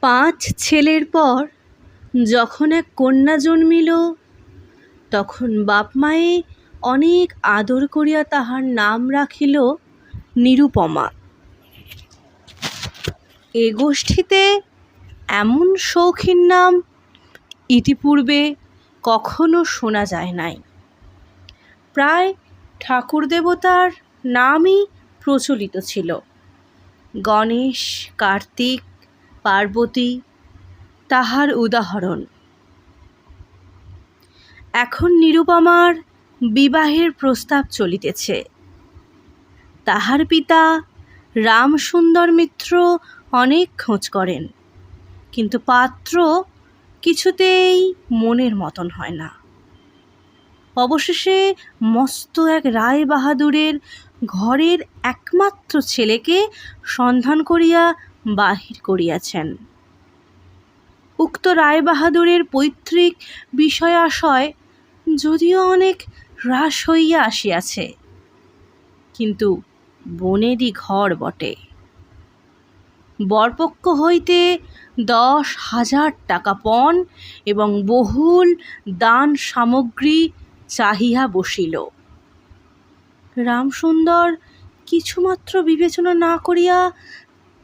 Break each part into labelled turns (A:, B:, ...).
A: পাঁচ ছেলের পর যখন এক কন্যা জন্মিল, তখন বাপ মায়ে অনেক আদর করিয়া তাহার নাম রাখিল নিরুপমা। এ গোষ্ঠীতে এমন শৌখিন নাম ইতিপূর্বে কখনো শোনা যায় নাই। প্রায় ঠাকুর দেবতার নামই প্রচলিত ছিল। গণেশ, কার্তিক পার্বতী, তাহার উদাহরণ। এখন নিরুপমার বিবাহের প্রস্তাব চলিতেছে। তাহার পিতা রামসুন্দর মিত্র অনেক খোঁজ করেন, কিন্তু পাত্র কিছুতেই মনের মতন হয় না। অবশেষে মস্ত এক রায় বাহাদুরের ঘরের একমাত্র ছেলেকে সন্ধান করিয়া বাহির করিয়াছেন। উক্ত রায়বাহাদুরের পৈতৃক বিষয়াশয় যদিও অনেক হ্রাস হইয়া আসিয়াছে, কিন্তু বনেরই ঘর বটে। বরপক্ষ হইতে দশ হাজার টাকা পণ এবং বহুল দান সামগ্রী চাহিয়া বসিল। রামসুন্দর কিছুমাত্র বিবেচনা না করিয়া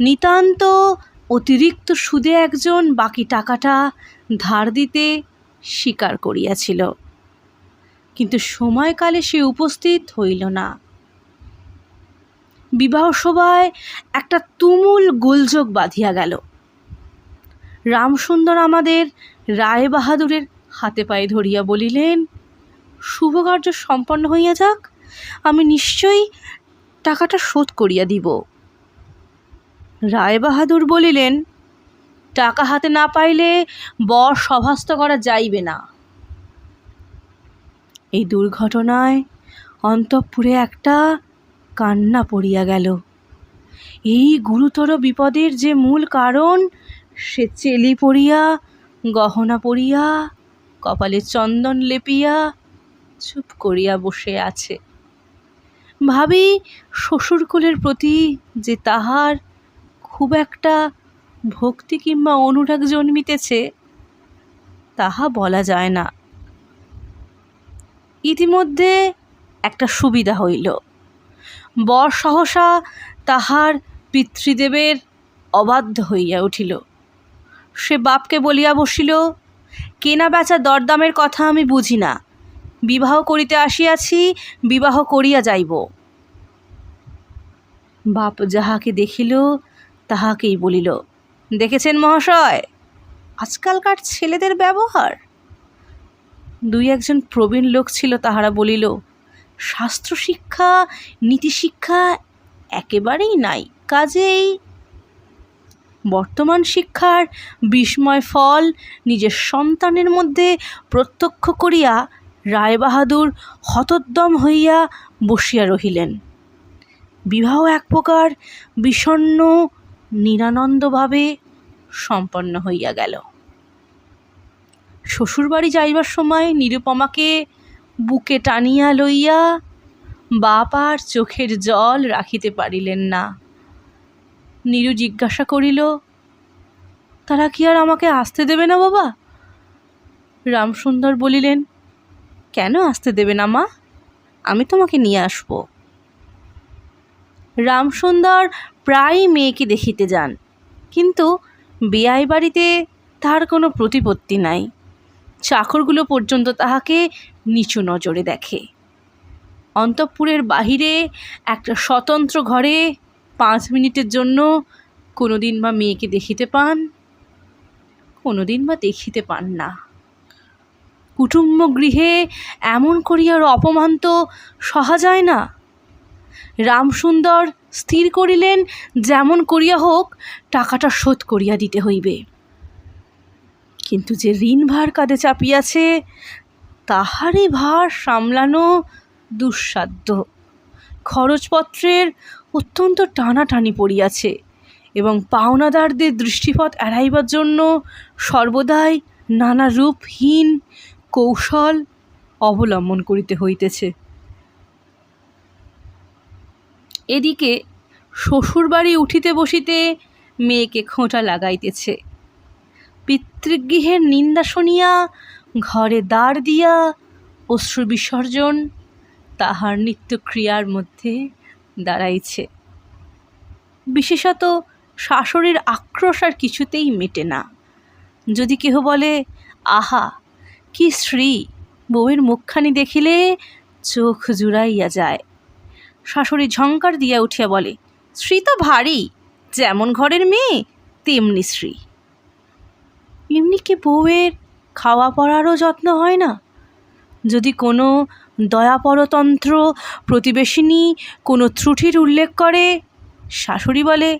A: নিতান্ত অতিরিক্ত সুদে একজন বাকি টাকাটা ধার দিতে স্বীকার করিয়াছিল। কিন্তু সময়কালে সে উপস্থিত হইল না। বিবাহ সভায় একটা তুমুল গোলযোগ বাঁধিয়া গেল। রামসুন্দর আমাদের রায় বাহাদুরের হাতে পায়ে ধরিয়া বলিলেন শুভকার্য সম্পন্ন হইয়া যাক, আমি নিশ্চয়ই টাকাটা শোধ করিয়া দিব। রায়বাহাদুর বলিলেন, টাকা হাতে না পাইলে বর সভাস্থ করা যাইবে না। এই দুর্ঘটনায় অন্তঃপুরে একটা কান্না পড়িয়া গেল। এই গুরুতর বিপদের যে মূল কারণ, সে চেলি পড়িয়া, গহনা পড়িয়া, কপালে চন্দন লেপিয়া, চুপ করিয়া বসে আছে। ভাবি, শ্বশুরকুলের প্রতি যে তাহার খুব একটা ভক্তি কিংবা অনুরাগ জন্মিতেছে, তাহা বলা যায় না। ইতিমধ্যে একটা সুবিধা হইল। বর সহসা তাহার পিতৃদেবের অবাধ্য হইয়া উঠিল। সে বাপকে বলিয়া বসিল, কেনা বেচা দরদামের কথা আমি বুঝি না। বিবাহ করিতে আসিয়াছি, বিবাহ করিয়া যাইব। বাপ যাহাকে দেখিল তাহাকেই বলিল, দেখেছেন মহাশয়, আজকালকার ছেলেদের ব্যবহার? দুই একজন প্রবীণ লোক ছিল, তাহারা বলিল, শাস্ত্র শিক্ষা নীতিশিক্ষা একেবারেই নাই, কাজেই বর্তমান শিক্ষার বিস্ময় ফল নিজের সন্তানের মধ্যে প্রত্যক্ষ করিয়া রায়বাহাদুর হতোদ্যম হইয়া বসিয়া রহিলেন। বিবাহ এক প্রকার বিষণ্ন নিরানন্দভাবে সম্পন্ন হইয়া গেল। শ্বশুরবাড়ি যাইবার সময় নিরুপমাকে বুকে টানিয়া লইয়া বাপার চোখের জল রাখিতে পারিলেন না। নীরু জিজ্ঞাসা করিল, তারা কি আর আমাকে আসতে দেবে না বাবা? রামসুন্দর বলিলেন, কেন আসতে দেবে না মা? আমি তোমাকে নিয়ে আসব। রামসুন্দর প্রায়ই মেয়েকে দেখিতে যান। কিন্তু বেয়াই বাড়িতে তার কোনো প্রতিপত্তি নাই। চাকরগুলো পর্যন্ত তাহাকে নিচু নজরে দেখে। অন্তঃপুরের বাহিরে একটা স্বতন্ত্র ঘরে পাঁচ মিনিটের জন্য কোনো দিন বা মেয়েকে দেখিতে পান কোনো দিন বা দেখিতে পান না। কুটুম্ব গৃহে এমন করিয়ার অপমান তো সহা যায় না। রামসুন্দর স্থির করিলেন, যেমন করিয়া হোক, টাকাটা শোধ করিয়া দিতে হইবে। কিন্তু যে ঋণ ভার কাঁধে চাপিয়াছে, তাহারই ভার সামলানো দুঃসাধ্য। খরচপত্রের অত্যন্ত টানাটানি পড়িয়াছে, এবং পাওনাদারদের দৃষ্টিপথ এড়াইবার জন্য সর্বদাই নানা রূপহীন কৌশল অবলম্বন করিতে হইতেছে। এদিকে শ্বশুরবাড়ি উঠিতে বসিতে মেয়েকে খোঁটা লাগাইতেছে। পিতৃগৃহের নিন্দা শুনিয়া, ঘরে দ্বার দিয়া অশ্রু বিসর্জন তাহার নিত্যক্রিয়ার মধ্যে দাঁড়াইছে। বিশেষত শাশুড়ির আক্রোশ আর কিছুতেই মেটে না। যদি কেহ বলে, আহা, কি শ্রী বউয়ের মুখখানি দেখিলে চোখ জুড়াইয়া যায়। শাশুড়ি ঝঙ্কার দিয়া উঠিয়া বলে শ্রী তো ভারী, যেমন ঘরের মেয়ে, তেমনি শ্রী এমনি কি বউয়ের খাওয়া পড়ারও যত্ন হয় না? যদি কোনো দয়াপরতন্ত্র প্রতিবেশিনী কোনো ত্রুটির উল্লেখ করে, শাশুড়ি বলে,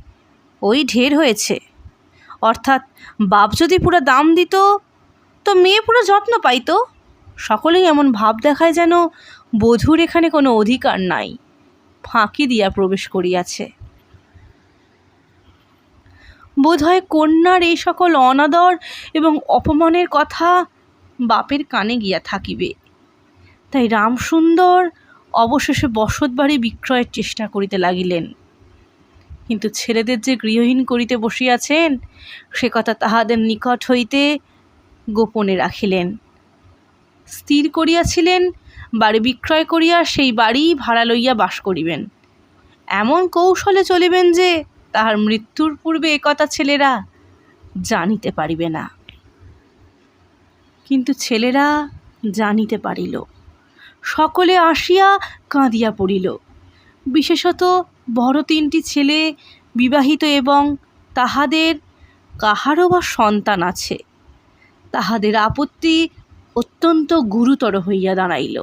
A: ওই ঢের হয়েছে। অর্থাৎ বাপ যদি পুরো দাম দিত, তো মেয়ে পুরো যত্ন পাইতো। সকলেই এমন ভাব দেখায় যেন বধূর এখানে কোনো অধিকার নাই। ফাঁকি দিয়া প্রবেশ করিয়াছে। বোধহয় কন্যার এই সকল অনাদর এবং অপমানের কথা বাপের কানে গিয়া থাকিবে। তাই রামসুন্দর অবশেষে বসত বাড়ি বিক্রয়ের চেষ্টা করিতে লাগিলেন। কিন্তু ছেলেদের যে গৃহহীন করিতে বসিয়াছেন, সে কথা তাহাদের নিকট হইতে গোপনে রাখিলেন। স্থির করিয়াছিলেন বাড়ি বিক্রয় করিয়া সেই বাড়ি ভাড়া লইয়া বাস করিবেন। এমন কৌশলে চলিবেন যে, তাহার মৃত্যুর পূর্বে একথা ছেলেরা জানিতে পারিবে না। কিন্তু ছেলেরা জানিতে পারিল। সকলে আসিয়া কাঁদিয়া পড়িল। বিশেষত বড় তিনটি ছেলে বিবাহিত এবং তাহাদের কাহারও বা সন্তান আছে, তাহাদের আপত্তি অত্যন্ত গুরুতর হইয়া দাঁড়াইল।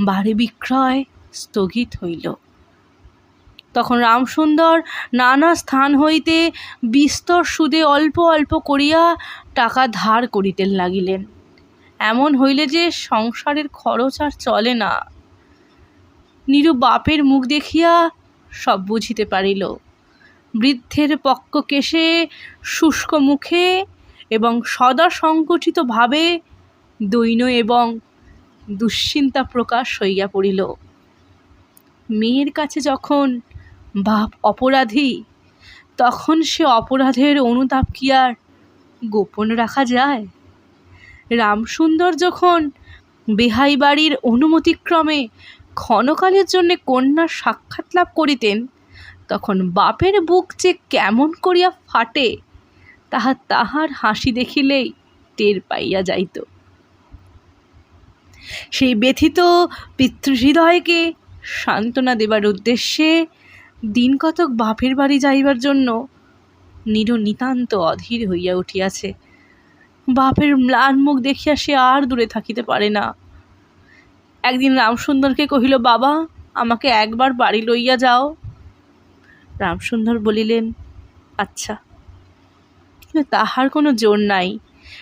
A: বাড়ি বিক্রয় স্থগিত হইল। তখন রামসুন্দর নানা স্থান হইতে বিস্তর সুদে অল্প অল্প করিয়া টাকা ধার করিতে লাগিলেন। এমন হইলে যে সংসারের খরচ আর চলে না। নিরু বাপের মুখ দেখিয়া সব বুঝিতে পারিল। বৃদ্ধের পক্ক কেশে, শুষ্ক মুখে এবং সদা সংকুচিত দৈন এবং দুশ্চিন্তা প্রকাশ হইয়া পড়িল। মেয়ের কাছে যখন বাপ অপরাধী, তখন সে অপরাধের অনুতাপ কি আর গোপন রাখা যায়? রামসুন্দর যখন বেহাই বাড়ির অনুমতিক্রমে ক্ষণকালের জন্যে কন্যার সাক্ষাৎ লাভ করিতেন, তখন বাপের বুক যে কেমন করিয়া ফাটে, তাহা তাহার হাসি দেখিলেই টের পাইয়া যাইত। সেই ব্যথিত পিতৃহৃদয়কে সান্ত্বনা দেবার উদ্দেশ্যে দিন কতক বাপের বাড়ি যাইবার জন্য নিরু নিতান্ত অধীর হইয়া উঠিয়াছে। বাপের ম্লান মুখ দেখিয়া সে আর দূরে থাকিতে পারে না। একদিন রামসুন্দরকে কহিল, বাবা, আমাকে একবার বাড়ি লইয়া যাও। রামসুন্দর বলিলেন আচ্ছা কিন্তু তাহার কোনো জোর নাই।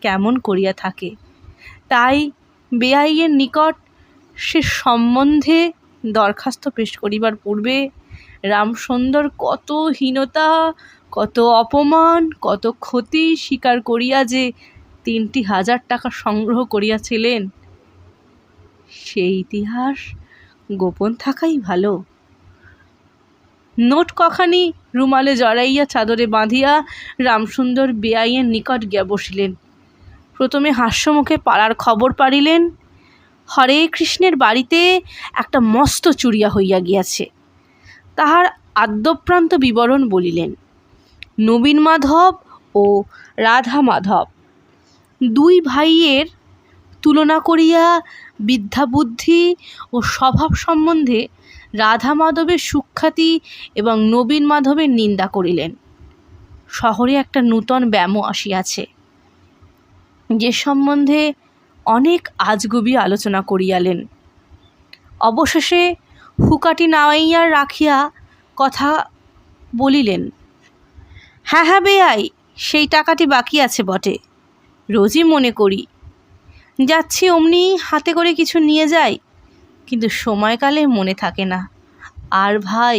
A: কেমন করিয়া থাকে। তাই বেআইয়ের নিকট সে সম্বন্ধে দরখাস্ত পেশ করিবার পূর্বে রামসুন্দর কত হীনতা, কত অপমান, কত ক্ষতি স্বীকার করিয়া যে তিনটি হাজার টাকা সংগ্রহ করিয়াছিলেন সেই ইতিহাস গোপন থাকাই ভালো। নোট কখানি রুমালে জড়াইয়া চাদরে বাঁধিয়া রামসুন্দর বেআইয়ের নিকট গিয়া বসিলেন। প্রথমে হাস্যমুখে পাড়ার খবর পাড়িলেন। হরে কৃষ্ণের বাড়িতে একটা মস্ত চুরিয়া হইয়া গিয়াছে। তাহার আদ্যপ্রান্ত বিবরণ বলিলেন, নবীন মাধব ও রাধা মাধব, দুই ভাইয়ের তুলনা করিয়া বিদ্যাবুদ্ধি ও স্বভাব সম্বন্ধে রাধা মাধবের সুখ্যাতি এবং নবীন মাধবের নিন্দা করিলেন। শহরে একটা নূতন ব্যামো আসিয়াছে। যে সম্বন্ধে অনেক আজগুবি আলোচনা করিয়ালেন। অবশেষে হুকাটি নাওয়াইয়া রাখিয়া কথা বলিলেন হ্যাঁ হ্যাঁ বেয়াই সেই টাকাটি বাকি আছে বটে। রোজই মনে করি। যাচ্ছি অমনি হাতে করে কিছু নিয়ে যাই, কিন্তু সময়কালে মনে থাকে না। আর ভাই,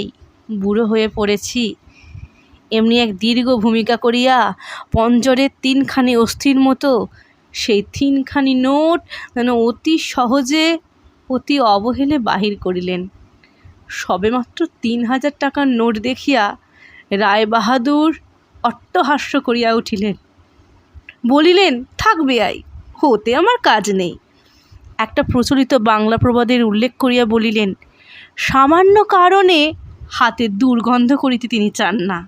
A: বুড়ো হয়ে পড়েছি এমনি এক দীর্ঘ ভূমিকা করিয়া পঞ্জরের তিনখানি অস্থির মতো, সেই তিনখানি নোট যেন অতি সহজে, অতি অবহেলে বাহির করিলেন। সবেমাত্র তিন হাজার টাকার নোট দেখিয়া রায়বাহাদুর অট্টহাস্য করিয়া উঠিলেন। বলিলেন, থাক বেয়াই হতে আমার কাজ নেই। একটা প্রচলিত বাংলা প্রবাদের উল্লেখ করিয়া বলিলেন, সামান্য কারণে হাতে দুর্গন্ধ করিতে তিনি চান না।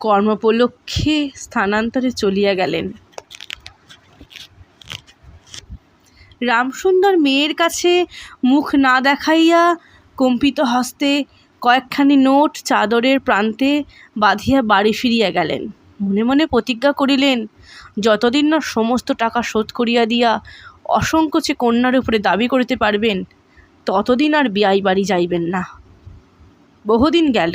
A: কর্মোপলক্ষে স্থানান্তরে চলিয়া গেলেন। রামসুন্দর মেয়ের কাছে মুখ না দেখাইয়া কম্পিত হস্তে কয়েকখানি নোট চাদরের প্রান্তে বাঁধিয়া বাড়ি ফিরিয়া গেলেন। মনে মনে প্রতিজ্ঞা করিলেন, যতদিন না সমস্ত টাকা শোধ করিয়া দিয়া অসংকোচে কন্যার উপরে দাবি করিতে পারবেন, ততদিন আর বিয়াই বাড়ি যাইবেন না। বহুদিন গেল।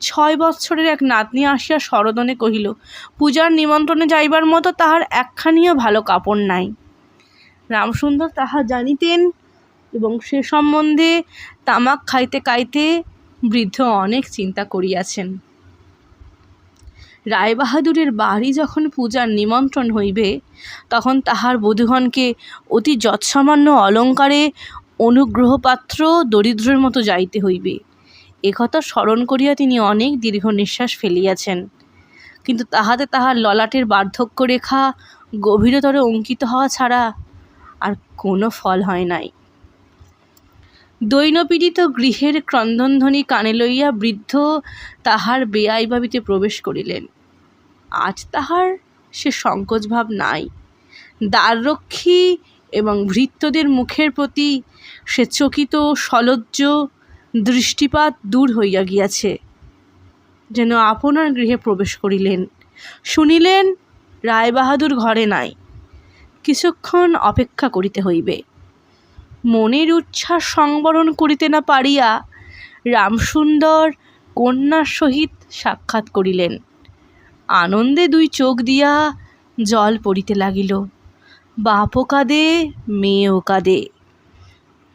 A: ছয় বৎসরের এক নাতনি আসিয়া সরদনে কহিল, পূজার নিমন্ত্রণে যাইবার মতো তাহার একখানিও ভালো কাপড় নাই। রামসুন্দর তাহা জানিতেন এবং সে সম্বন্ধে তামাক খাইতে খাইতে বৃদ্ধ অনেক চিন্তা করিয়াছেন। রায়বাহাদুরের বাড়ি যখন পূজার নিমন্ত্রণ হইবে, তখন তাহার বধূগণকে অতি যৎসামান্য অলঙ্কারে অনুগ্রহপাত্র দরিদ্রের মতো যাইতে হইবে। একথা স্মরণ করিয়া তিনি অনেক দীর্ঘ নিঃশ্বাস ফেলিয়াছেন। কিন্তু তাহাতে তাহার ললাটের বার্ধক্য রেখা গভীরতর অঙ্কিত হওয়া ছাড়া আর কোনো ফল হয় নাই। দৈনপীড়িত গৃহের ক্রন্দনধ্বনি কানে লইয়া বৃদ্ধ তাহার বেআই ভাবিতে প্রবেশ করিলেন। আজ তাহার সে সংকোচভাব নাই। দ্বাররক্ষী এবং ভৃত্যদের মুখের প্রতি সে চকিত, সলজ্জ দৃষ্টিপাত দূর হইয়া গিয়াছে। যেন আপনার গৃহে প্রবেশ করিলেন। শুনিলেন, রায়বাহাদুর ঘরে নাই। কিছুক্ষণ অপেক্ষা করিতে হইবে। মনের উচ্ছ্বাস সংবরণ করিতে না পারিয়া রামসুন্দর কন্যার সহিত সাক্ষাৎ করিলেন। আনন্দে দুই চোখ দিয়া জল পড়িতে লাগিল। বাপও কাঁদে, মেয়েও কাঁদে।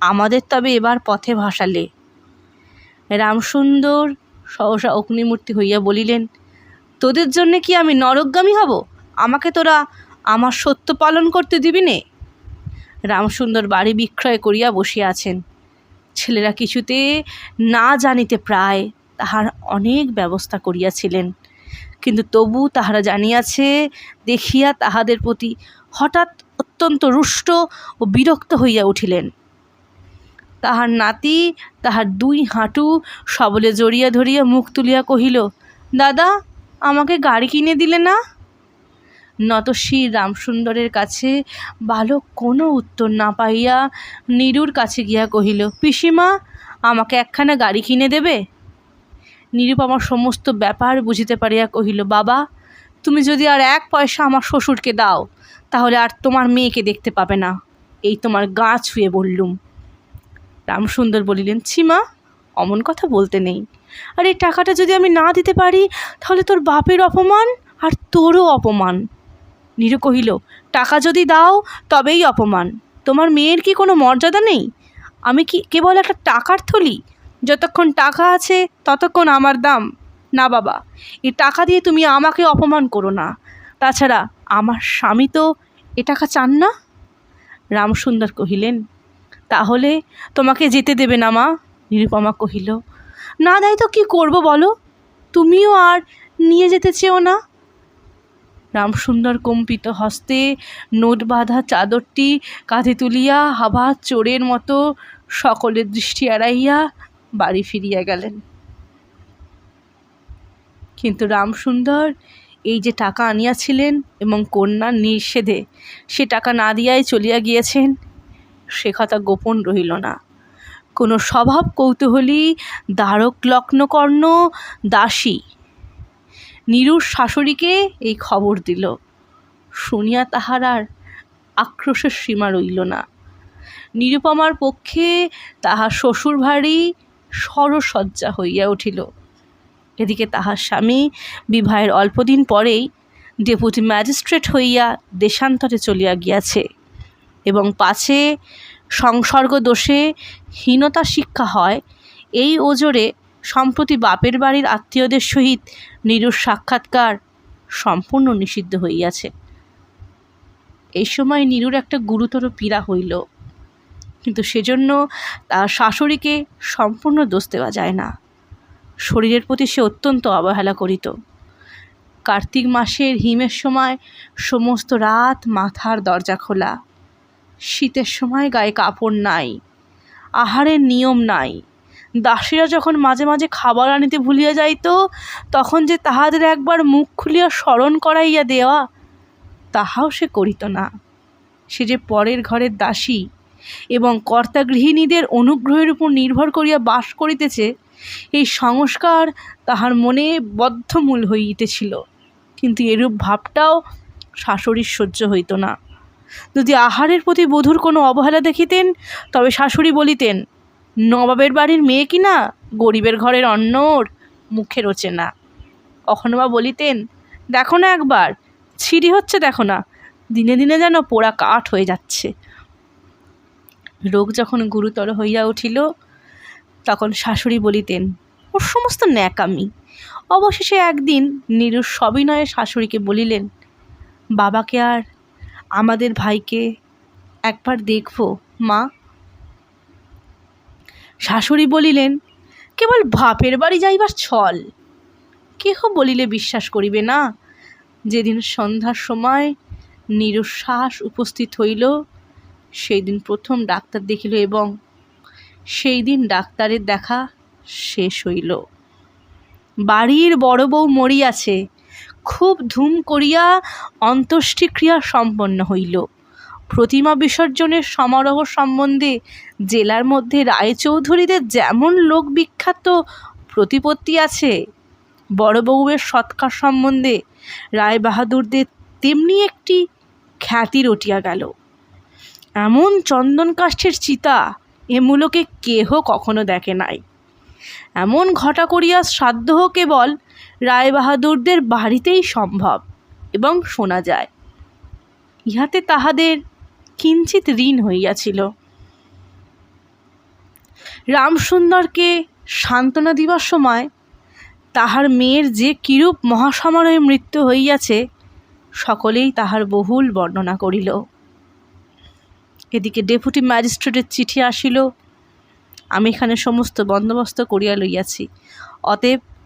A: আমাদের তবে এবার পথে ভাসালে। রামসুন্দর সহসা অগ্নিমূর্তি হইয়া বলিলেন, তোদের জন্যে কি আমি নরকগামী হব? আমাকে তোরা আমার সত্য পালন করতে দিবি নে? রামসুন্দর বাড়ি বিক্রয় করিয়া বসিয়া আছেন। ছেলেরা কিছুতে না জানিতে প্রায় তাহার অনেক ব্যবস্থা করিয়াছিলেন। কিন্তু তবু তাহারা জানিয়াছে, দেখিয়া তাহাদের প্রতি হঠাৎ অত্যন্ত রুষ্ট ও বিরক্ত হইয়া উঠিলেন। তাহার নাতি, তাহার দুই হাঁটু সবলে জড়িয়া ধরিয়া মুখ তুলিয়া কহিল, দাদা, আমাকে গাড়ি কিনে দিলে না? নতশির রামসুন্দরের কাছে বালক কোনো উত্তর না পাইয়া নীরুর কাছে গিয়া কহিল, পিসিমা, আমাকে একখানা গাড়ি কিনে দেবে? নিরুপমার সমস্ত ব্যাপার বুঝিতে পারিয়া কহিল, বাবা, তুমি যদি আর এক পয়সা আমার শ্বশুরকে দাও, তাহলে আর তোমার মেয়েকে দেখতে পাবে না। এই তোমার গা ছুঁয়ে বললুম। রামসুন্দর বলিলেন ছিমা অমন কথা বলতে নেই। আর এই টাকাটা যদি আমি না দিতে পারি, তাহলে তোর বাপের অপমান আর তোরও অপমান। নীরু কহিল, টাকা যদি দাও, তবেই অপমান। তোমার মেয়ের কি কোনো মর্যাদা নেই? আমি কি কেবল একটা টাকার থলি? যতক্ষণ টাকা আছে, ততক্ষণ আমার দাম। না বাবা এই টাকা দিয়ে তুমি আমাকে অপমান করো না। তাছাড়া আমার স্বামী তো এ টাকা চান না? রামসুন্দর কহিলেন তাহলে তোমাকে যেতে দেবে না মা? নিরুপমা কহিল। না দেয় তো কী করব বলো? তুমিও আর নিয়ে যেতে চেও না? রামসুন্দর কম্পিত হস্তে নোট বাঁধা চাদরটি কাঁধে তুলিয়া হাবা চোরের মতো সকলের দৃষ্টি এড়াইয়া বাড়ি ফিরিয়া গেলেন। কিন্তু রামসুন্দর এই যে টাকা আনিয়াছিলেন এবং কন্যার নিষেধে সে টাকা না দিয়াই চলিয়া গিয়েছেন। সে কথা গোপন রহিল না। কোনো স্বভাব কৌতূহলী, দ্বারক লগ্নকর্ণ, দাসী নীরুর শাশুড়িকে এই খবর দিল। শুনিয়া তাহার আর আক্রোশের সীমা রইল না। নিরুপমার পক্ষে তাহার শ্বশুর ভারী সরসজ্জা হইয়া উঠিল। এদিকে তাহার স্বামী বিবাহের অল্পদিন পরেই ডেপুটি ম্যাজিস্ট্রেট হইয়া দেশান্তরে চলিয়া গিয়াছে। এবং পাছে সংসর্গ দোষে হীনতা শিক্ষা হয়, এই ওজোরে সম্প্রতি বাপের বাড়ির আত্মীয়দের সহিত নিরুর সাক্ষাৎকার সম্পূর্ণ নিষিদ্ধ হইয়াছে। এই সময় নিরুর একটা গুরুতর পীড়া হইল, কিন্তু সেজন্য তার শাশুড়িকে সম্পূর্ণ দোষ দেওয়া যায় না। শরীরের প্রতি সে অত্যন্ত অবহেলা করিত। কার্তিক মাসের হিমের সময় সমস্ত রাত মাথার দরজা খোলা। শীতের সময় গায়ে কাপড় নাই, আহারের নিয়ম নাই। দাসীরা যখন মাঝে মাঝে খাবার আনিতে ভুলিয়া যাইত, তখন যে তাহাদের একবার মুখ খুলিয়া স্মরণ করাইয়া দেওয়া, তাহাও সে করিত না। সে যে পরের ঘরের দাসী এবং কর্তা গৃহিণীদের অনুগ্রহের উপর নির্ভর করিয়া বাস করিতেছে, এই সংস্কার তাহার মনে বদ্ধমূল হইতেছিল। কিন্তু এরূপ ভাবটাও শাশুড়ির সহ্য হইত না। যদি আহারের প্রতি বধূর কোনো অবহেলা দেখিতেন, তবে শাশুড়ি বলিতেন, নবাবের বাড়ির মেয়ে কি না? গরিবের ঘরের অন্নর মুখে রোচে না। কখনো বা বলিতেন, দেখো না একবার, ছিঁড়ি হচ্ছে দেখো না, দিনে দিনে যেন পোড়া কাঠ হয়ে যাচ্ছে। রোগ যখন গুরুতর হইয়া উঠিল, তখন শাশুড়ি বলিতেন ওর সমস্ত ন্যাকামি। অবশেষে একদিন নিরুর সবিনয়ে শাশুড়িকে বলিলেন, বাবাকে আর আমাদের ভাইকে একবার দেখব, মা। শাশুড়ি বলিলেন, কেবল ভাপের বাড়ি যাইবার ছল। কেহ বলিলে বিশ্বাস করিবে না? যেদিন সন্ধ্যার সময় নিরুশ্বাস উপস্থিত হইল সেই দিন প্রথম ডাক্তার দেখিল এবং সেই দিন ডাক্তারের দেখা শেষ হইল। বাড়ির বড় বউ মরিয়াছে খুব ধুম করিয়া অন্ত্যেষ্টিক্রিয়া সম্পন্ন হইল। প্রতিমা বিসর্জনের সমারোহ সম্বন্ধে জেলার মধ্যে রায়চৌধুরীদের যেমন লোক বিখ্যাত প্রতিপত্তি আছে, বড় বউয়ের সৎকার সম্বন্ধে রায় বাহাদুরদের তেমনি একটি খ্যাতি রটিয়া গেল। এমন চন্দন কাষ্ঠের চিতা মূলকে কেহ কখনো দেখে নাই। এমন ঘটা করিয়া শ্রাদ্ধ কেবল রায়বাহাদুরদের বাড়িতেই সম্ভব এবং শোনা যায়। ইহাতে তাহাদের কিঞ্চিত ঋণ হইয়াছিল। রামসুন্দরকে সান্ত্বনা দিবার সময় তাহার মেয়ের যে কিরূপ মহাসমারোহে মৃত্যু হইয়াছে, সকলেই তাহার বহুল বর্ণনা করিল। এদিকে ডেপুটি ম্যাজিস্ট্রেটের চিঠি আসিল। আমি এখানে সমস্ত বন্দোবস্ত করিয়া লইয়াছি। অতএব